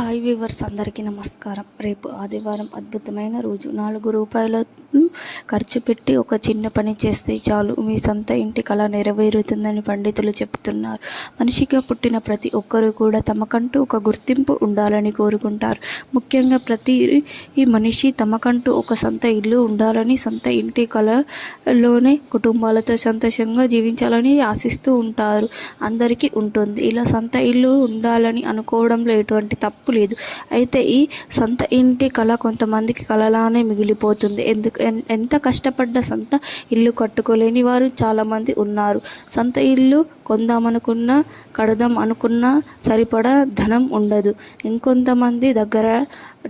Hi viewers అందరికీ నమస్కారం. రేపు ఆదివారం అద్భుతమైన రోజు. నాలుగు రూపాయలను ఖర్చు పెట్టి ఒక చిన్న పని చేస్తే చాలు. మీ సొంత ఇంటి కళ నెరవేరుతుందని పండితులు చెబుతున్నారు మనిషిగా పుట్టిన ప్రతి ఒక్కరూ కూడా తమకంటూ ఒక గుర్తింపు ఉండాలని కోరుకుంటారు. ముఖ్యంగా ప్రతి ఈ మనిషి తమకంటూ ఒక సొంత ఇల్లు ఉండాలని సొంత ఇంటి కళలోనే కుటుంబాలతో సంతోషంగా జీవించాలని ఆశిస్తూ ఉంటారు. అందరికీ ఉంటుంది. ఇలా సొంత ఇల్లు ఉండాలని అనుకోవడంలో ఎటువంటి తప్పు లేదు. అయితే ఈ సొంత ఇంటి కళ కొంతమందికి కళలానే మిగిలిపోతుంది. ఎందుకు ఎంత కష్టపడ్డ సొంత ఇల్లు కట్టుకోలేని వారు చాలామంది ఉన్నారు. సొంత ఇల్లు కొందామనుకున్నా కడదాం అనుకున్నా సరిపడా ధనం ఉండదు. ఇంకొంతమంది దగ్గర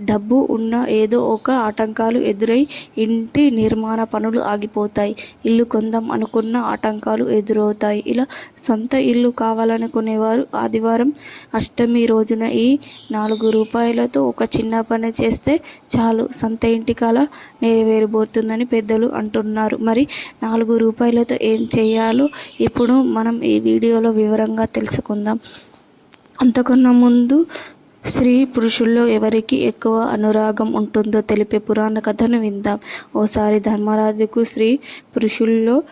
డబ్బు ఉన్న ఏదో ఒక ఆటంకాలు ఎదురై ఇంటి నిర్మాణ పనులు ఆగిపోతాయి. ఇల్లు కొందాం అనుకున్న ఆటంకాలు ఎదురవుతాయి. ఇలా సొంత ఇల్లు కావాలనుకునేవారు ఆదివారం అష్టమి రోజున ఈ నాలుగు నాలుగు రూపాయలతో ఒక చిన్న పని చేస్తే చాలు. సంత ఇంటి కళ నెరవేరబోతుందని పెద్దలు అంటున్నారు. మరి నాలుగు రూపాయలతో ఏం చేయాలో ఇప్పుడు మనం ఈ వీడియోలో వివరంగా తెలుసుకుందాం. అంతకన్నా ముందు స్త్రీ పురుషుల్లో ఎవరికి ఎక్కువ అనురాగం ఉంటుందో తెలిపే పురాణ కథను విందాం. ఓసారి ధర్మరాజుకు స్త్రీ పురుషుల్లో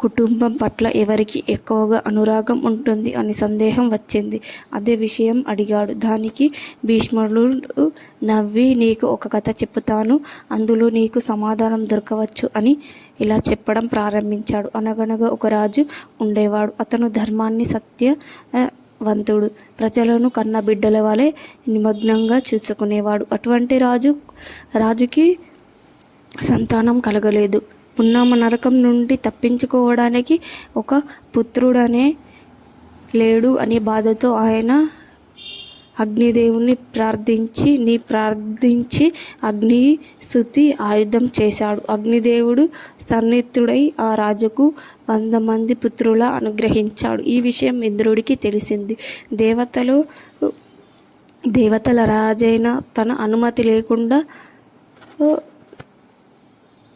కుటుంబం పట్ల ఎవరికి ఎక్కువగా అనురాగం ఉంటుంది అని సందేహం వచ్చింది. అదే విషయం అడిగాడు. దానికి భీష్ముడు నవ్వి నీకు ఒక కథ చెప్తాను అందులో నీకు సమాధానం దొరకవచ్చు అని ఇలా చెప్పడం ప్రారంభించాడు. అనగనగా ఒక రాజు ఉండేవాడు. అతను ధర్మాన్ని సత్య వంతుడు ప్రజలను కన్న బిడ్డల వలె నిమగ్నంగా చూసుకునేవాడు. అటువంటి రాజు రాజుకి సంతానం కలగలేదు. పున్నామ నరకం నుండి తప్పించుకోవడానికి ఒక పుత్రుడనే లేడు అనే బాధతో ఆయన అగ్నిదేవుని ప్రార్థించి నీ ప్రార్థించి అగ్ని స్థుతి ఆయుధం చేశాడు. అగ్నిదేవుడు సన్నిహితుడై ఆ రాజుకు వంద మంది పుత్రుల అనుగ్రహించాడు. ఈ విషయం ఇంద్రుడికి తెలిసింది. దేవతలు దేవతల రాజైన తన అనుమతి లేకుండా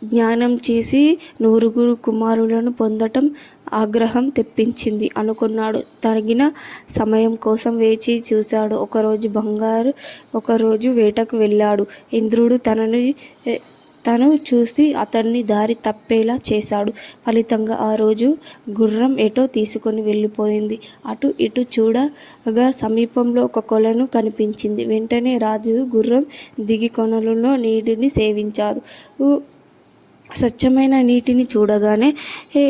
జ్ఞానం చేసి నూరుగురు కుమారులను పొందటం ఆగ్రహం తెప్పించింది. అనుకున్నాడు. తగిన సమయం కోసం వేచి చూశాడు. ఒకరోజు బంగారు ఒకరోజు వేటకు వెళ్ళాడు. ఇంద్రుడు తనని తను చూసి అతన్ని దారి తప్పేలా చేశాడు. ఫలితంగా ఆ రోజు గుర్రం ఎటో తీసుకొని వెళ్ళిపోయింది. అటు ఇటు చూడగా సమీపంలో ఒక కొలను కనిపించింది. వెంటనే రాజు గుర్రం దిగి కొనలలో నీటిని సేవించారు. స్వచ్ఛమైన నీటిని చూడగానే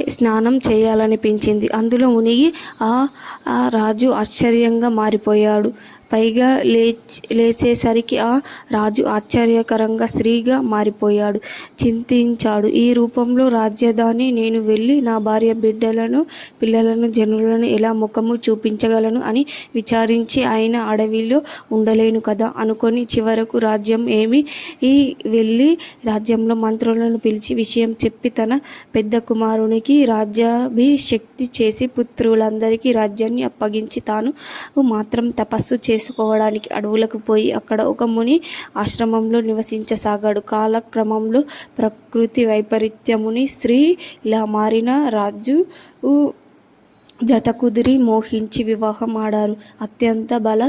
స్నానం చేయాలనిపించింది. అందులో మునిగి ఆ ఆ రాజు ఆశ్చర్యంగా మారిపోయాడు. పైగా లేచి లేచేసరికి ఆ రాజు ఆశ్చర్యకరంగా స్త్రీగా మారిపోయాడు. చింతించాడు. ఈ రూపంలో రాజధాని నేను వెళ్ళి నా భార్య బిడ్డలను పిల్లలను జనులను ఎలా ముఖము చూపించగలను అని విచారించి ఆయన అడవిలో ఉండలేను కదా అనుకొని చివరకు రాజ్యం ఏమి? ఈ వెళ్ళి రాజ్యంలో మంత్రులను పిలిచి విషయం చెప్పి తన పెద్ద కుమారునికి రాజ్యాభిషక్తి చేసి పుత్రులందరికీ రాజ్యాన్ని అప్పగించి తాను మాత్రం తపస్సు చేసి చేసుకోవడానికి అడవులకు పోయి అక్కడ ఒక ముని ఆశ్రమంలో నివసించసాగాడు. కాలక్రమంలో ప్రకృతి వైపరీత్యముని స్త్రీ ఇలా మారిన రాజు జత కుదిరి మోహించి వివాహం ఆడారు. అత్యంత బల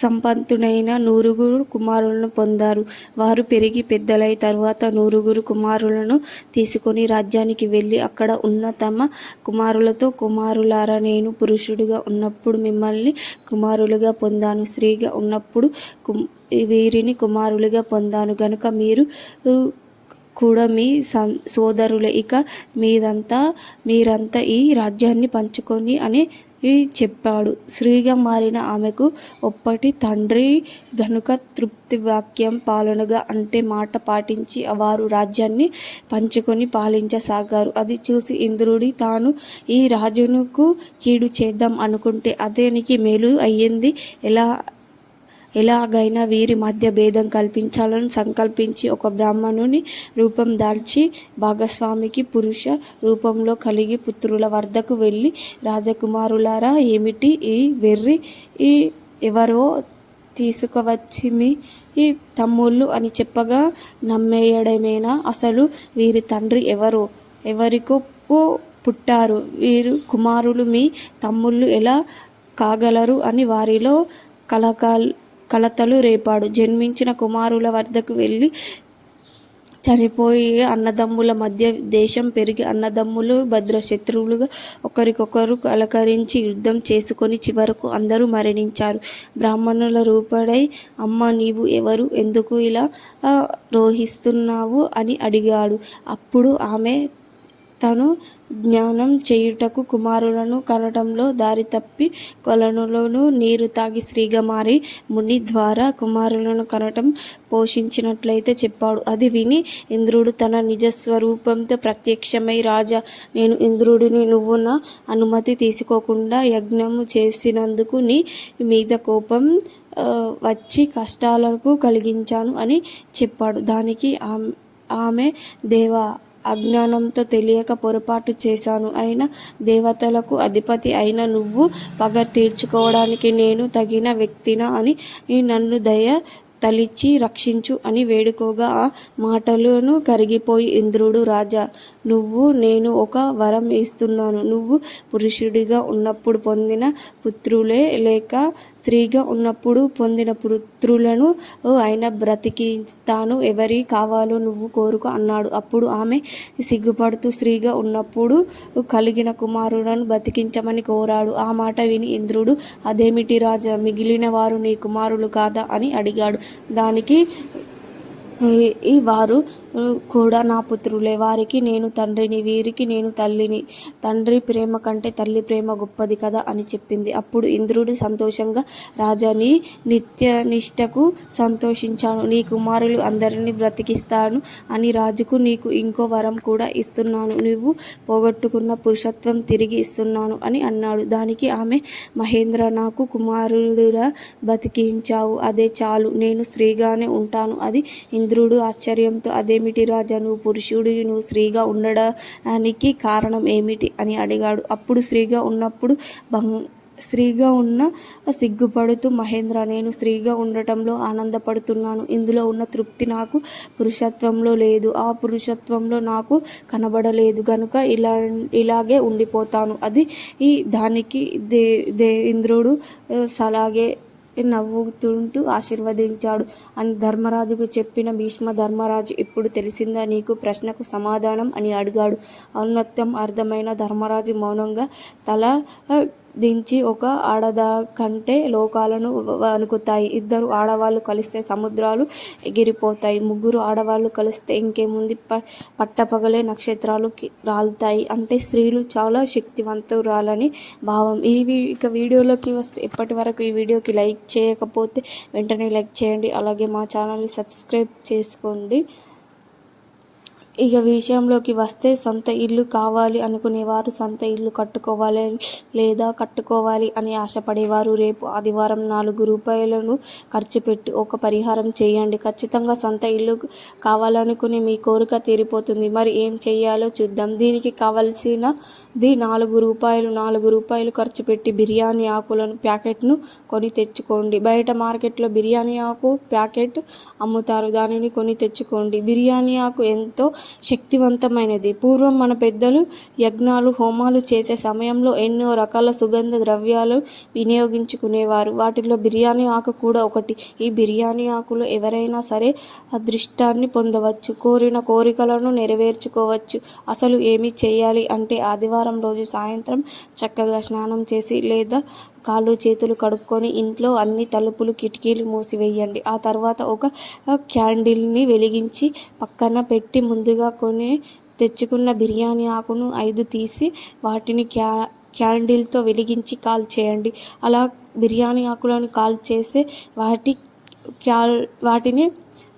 సంపన్నుడైన నూరుగురు కుమారులను పొందారు. వారు పెరిగి పెద్దలై తరువాత నూరుగురు కుమారులను తీసుకొని రాజ్యానికి వెళ్ళి అక్కడ ఉన్న తమ కుమారులతో కుమారులారా నేను పురుషుడుగా ఉన్నప్పుడు మిమ్మల్ని కుమారులుగా పొందాను. స్త్రీగా ఉన్నప్పుడు కుమ్ వీరిని కుమారులుగా పొందాను. గనుక మీరు కూడా మీ సం సోదరులే ఇక మీదంతా మీరంతా ఈ రాజ్యాన్ని పంచుకొని అని చెప్పాడు. స్త్రీగా మారిన ఆమెకు ఒప్పటి తండ్రి గనుక తృప్తి వాక్యం పాలనగా అంటే మాట పాటించి వారు రాజ్యాన్ని పంచుకొని పాలించసాగారు. అది చూసి ఇంద్రుడి తాను ఈ రాజునుకు కీడు చేద్దాం అనుకుంటే అతనికి మేలు అయ్యింది. ఎలా ఎలాగైనా వీరి మధ్య భేదం కల్పించాలని సంకల్పించి ఒక బ్రాహ్మణుని రూపం దాల్చి భాగస్వామికి పురుష రూపంలో కలిగి పుత్రుల వద్దకు వెళ్ళి రాజకుమారులారా ఏమిటి ఈ వెర్రి? ఈ ఎవరో తీసుకువచ్చి మీ ఈ తమ్ముళ్ళు అని చెప్పగా నమ్మేయడమేనా? అసలు వీరి తండ్రి ఎవరు? ఎవరికో పుట్టారు. వీరు కుమారులు మీ తమ్ముళ్ళు ఎలా కాగలరు అని వారిలో కలకాల్ కలతలు రేపాడు. జన్మించిన కుమారుల వద్దకు వెళ్ళి చనిపోయి అన్నదమ్ముల మధ్య దేశం పెరిగి అన్నదమ్ములు భద్ర శత్రువులుగా ఒకరికొకరు అలకరించి యుద్ధం చేసుకొని చివరకు అందరూ మరణించారు. బ్రాహ్మణుల రూపడై అమ్మ నీవు ఎవరు? ఎందుకు ఇలా రోహిస్తున్నావు? అని అడిగాడు. అప్పుడు ఆమె తను జ్ఞానం చేయుటకు కుమారులను కనటంలో దారి తప్పి కొలనులోను నీరు తాగి స్త్రీగా మారి ముని ద్వారా కుమారులను కనటం పోషించినట్లయితే చెప్పాడు. అది విని ఇంద్రుడు తన నిజ స్వరూపంతో ప్రత్యక్షమై రాజా నేను ఇంద్రుడిని నువ్వు నా అనుమతి తీసుకోకుండా యజ్ఞము చేసినందుకు నీ మీద కోపం వచ్చి కష్టాలకు కలిగించాను అని చెప్పాడు. దానికి ఆమె ఆమె దేవా అజ్ఞానంతో తెలియక పొరపాటు చేశాను. అయినా దేవతలకు అధిపతి అయిన నువ్వు పగ తీర్చుకోవడానికి నేను తగిన వ్యక్తినా అని నన్ను దయ తలిచి రక్షించు అని వేడుకోగా ఆ మాటలను కరిగిపోయి ఇంద్రుడు రాజా నువ్వు నేను ఒక వరం ఇస్తున్నాను. నువ్వు పురుషుడిగా ఉన్నప్పుడు పొందిన పుత్రులే లేక స్త్రీగా ఉన్నప్పుడు పొందిన పుత్రులను ఆయన బ్రతికిస్తాను. ఎవరి కావాలో నువ్వు కోరుకు అన్నాడు. అప్పుడు ఆమె సిగ్గుపడుతూ స్త్రీగా ఉన్నప్పుడు కలిగిన కుమారులను బతికించమని కోరాడు. ఆ మాట విని ఇంద్రుడు అదేమిటి రాజా మిగిలిన వారు నీ కుమారులు కాదా? అని అడిగాడు. దానికి ఈ- వారు కూడా నా పుత్రులే. వారికి నేను తండ్రిని వీరికి నేను తల్లిని. తండ్రి ప్రేమ కంటే తల్లి ప్రేమ గొప్పది కదా అని చెప్పింది. అప్పుడు ఇంద్రుడు సంతోషంగా రాజాని నిత్యనిష్టకు సంతోషించాను. నీ కుమారులు అందరినీ బ్రతికిస్తాను అని రాజుకు నీకు ఇంకో వరం కూడా ఇస్తున్నాను. నువ్వు పోగొట్టుకున్న పురుషత్వం తిరిగి ఇస్తున్నాను అని అన్నాడు. దానికి ఆమె మహేంద్ర నాకు కుమారుడుగా బతికించావు. అదే చాలు. నేను స్త్రీగానే ఉంటాను. అది ఇంద్రుడు ఆశ్చర్యంతో అదే రాజా నువ్వు పురుషుడు నువ్వు స్త్రీగా ఉండడానికి కారణం ఏమిటి అని అడిగాడు. అప్పుడు స్త్రీగా ఉన్నప్పుడు భంగ స్త్రీగా ఉన్న సిగ్గుపడుతూ మహేంద్ర నేను స్త్రీగా ఉండటంలో ఆనందపడుతున్నాను. ఇందులో ఉన్న తృప్తి నాకు పురుషత్వంలో లేదు. ఆ పురుషత్వంలో నాకు కనబడలేదు. కనుక ఇలా ఇలాగే ఉండిపోతాను. అది ఈ దానికి దే దే ఇంద్రుడు అలాగే నవ్వుతుంటూ ఆశీర్వదించాడు. అని ధర్మరాజుకు చెప్పిన భీష్మ ధర్మరాజు ఇప్పుడు తెలిసిందా నీకు? ప్రశ్నకు సమాధానం అని అడిగాడు. ఔన్నత్యం అర్థమైన ధర్మరాజు మౌనంగా తల దించి ఒక ఆడద కంటే లోకాలను వణుకుతాయి. ఇద్దరు ఆడవాళ్ళు కలిస్తే సముద్రాలు ఎగిరిపోతాయి. ముగ్గురు ఆడవాళ్ళు కలిస్తే ఇంకేముంది? ప పట్టపగలే నక్షత్రాలు రాలుతాయి. అంటే స్త్రీలు చాలా శక్తివంతురాలని భావం. ఈ వీ- ఇక వీడియోలోకి వస్తే ఇప్పటి వరకు ఈ వీడియోకి లైక్ చేయకపోతే వెంటనే లైక్ చేయండి. అలాగే మా ఛానల్ని సబ్స్క్రైబ్ చేసుకోండి. ఇక విషయంలోకి వస్తే సొంత ఇల్లు కావాలి అనుకునేవారు సొంత ఇల్లు కట్టుకోవాలి లేదా కట్టుకోవాలి అని ఆశపడేవారు. రేపు ఆదివారం నాలుగు రూపాయలను ఖర్చు పెట్టి ఒక పరిహారం చేయండి. ఖచ్చితంగా సొంత ఇల్లు కావాలనుకునే మీ కోరిక తీరిపోతుంది. మరి ఏం చేయాలో చూద్దాం. దీనికి కావలసినది నాలుగు రూపాయలు నాలుగు రూపాయలు ఖర్చు పెట్టి బిర్యానీ ఆకులను ప్యాకెట్ను కొని తెచ్చుకోండి. బయట మార్కెట్లో బిర్యానీ ఆకు ప్యాకెట్ అమ్ముతారు. దానిని కొని తెచ్చుకోండి. బిర్యానీ ఆకు ఎంతో శక్తివంతమైనది. పూర్వం మన పెద్దలు యజ్ఞాలు హోమాలు చేసే సమయంలో ఎన్నో రకాల సుగంధ ద్రవ్యాలు వినియోగించుకునేవారు. వాటిలో బిర్యానీ ఆకు కూడా ఒకటి. ఈ బిర్యానీ ఆకులు ఎవరైనా సరే అదృష్టాన్ని పొందవచ్చు కోరిన కోరికలను నెరవేర్చుకోవచ్చు. అసలు ఏమి చేయాలి అంటే ఆదివారం రోజు సాయంత్రం చక్కగా స్నానం చేసి లేదా కాళ్ళు చేతులు కడుక్కొని ఇంట్లో అన్ని తలుపులు కిటికీలు మూసివేయండి. ఆ తర్వాత ఒక క్యాండిల్ని వెలిగించి పక్కన పెట్టి ముందుగా కొని తెచ్చుకున్న బిర్యానీ ఆకును ఐదు తీసి వాటిని క్యా క్యాండిల్తో వెలిగించి కాల్ చేయండి. అలా బిర్యానీ ఆకులను కాల్ చేస్తే వాటి క్యాల్ వాటిని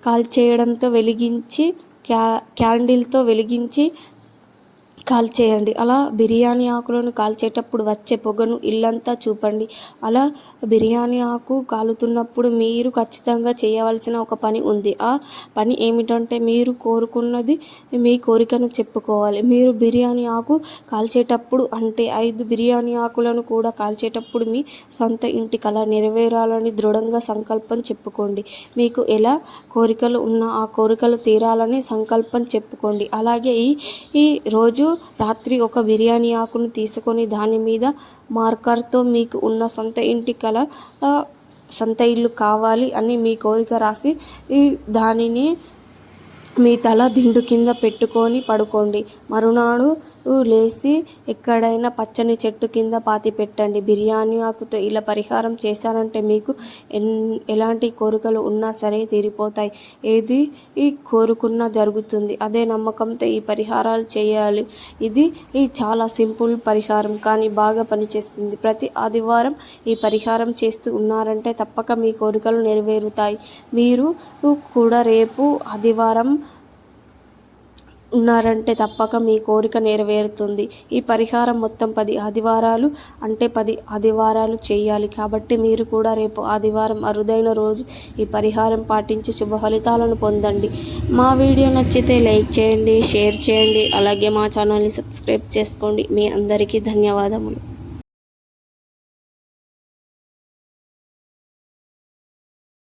కాల్ చేయడంతో వెలిగించి క్యా క్యాండిల్తో వెలిగించి కాల్చేయండి అలా బిర్యానీ ఆకులను కాల్చేటప్పుడు వచ్చే పొగను ఇల్లంతా చూపండి. అలా బిర్యానీ ఆకు కాలుతున్నప్పుడు మీరు ఖచ్చితంగా చేయవలసిన ఒక పని ఉంది. ఆ పని ఏమిటంటే మీరు కోరుకున్నది మీ కోరికను చెప్పుకోవాలి. మీరు బిర్యానీ ఆకు కాల్చేటప్పుడు అంటే ఐదు బిర్యానీ ఆకులను కూడా కాల్చేటప్పుడు మీ సొంత ఇంటి కళ నెరవేరాలని దృఢంగా సంకల్పం చెప్పుకోండి. మీకు ఎలా కోరికలు ఉన్నా ఆ కోరికలు తీరాలని సంకల్పం చెప్పుకోండి. అలాగే ఈ ఈ రోజు రాత్రి ఒక బిర్యానీ ఆకును తీసుకొని దాని మీద మార్కర్తో మీకు ఉన్న సొంత ఇంటి కళ ఆ, సొంత ఇల్లు కావాలి అని మీ కోరిక రాసి దానిని మీ తల దిండు కింద పెట్టుకొని పడుకోండి. మరునాడు లేచి ఎక్కడైనా పచ్చని చెట్టు కింద పాతి పెట్టండి. బిర్యానీ ఆకుతో ఇలా పరిహారం చేశారంటే మీకు ఎన్ ఎలాంటి కోరికలు ఉన్నా సరే తీరిపోతాయి. ఏది ఈ కోరుకున్నా జరుగుతుంది. అదే నమ్మకంతో ఈ పరిహారాలు చేయాలి. ఇది ఈ చాలా సింపుల్ పరిహారం కానీ బాగా పనిచేస్తుంది. ప్రతి ఆదివారం ఈ పరిహారం చేస్తూ ఉన్నారంటే తప్పక మీ కోరికలు నెరవేరుతాయి. మీరు కూడా రేపు ఆదివారం ఉన్నారంటే తప్పక మీ కోరిక నెరవేరుతుంది. ఈ పరిహారం మొత్తం పది ఆదివారాలు అంటే పది ఆదివారాలు చేయాలి. కాబట్టి మీరు కూడా రేపు ఆదివారం అరుదైన రోజు ఈ పరిహారం పాటించి శుభ ఫలితాలను పొందండి. మా వీడియో నచ్చితే లైక్ చేయండి షేర్ చేయండి. అలాగే మా ఛానల్ని సబ్స్క్రైబ్ చేసుకోండి. మీ అందరికీ ధన్యవాదములు.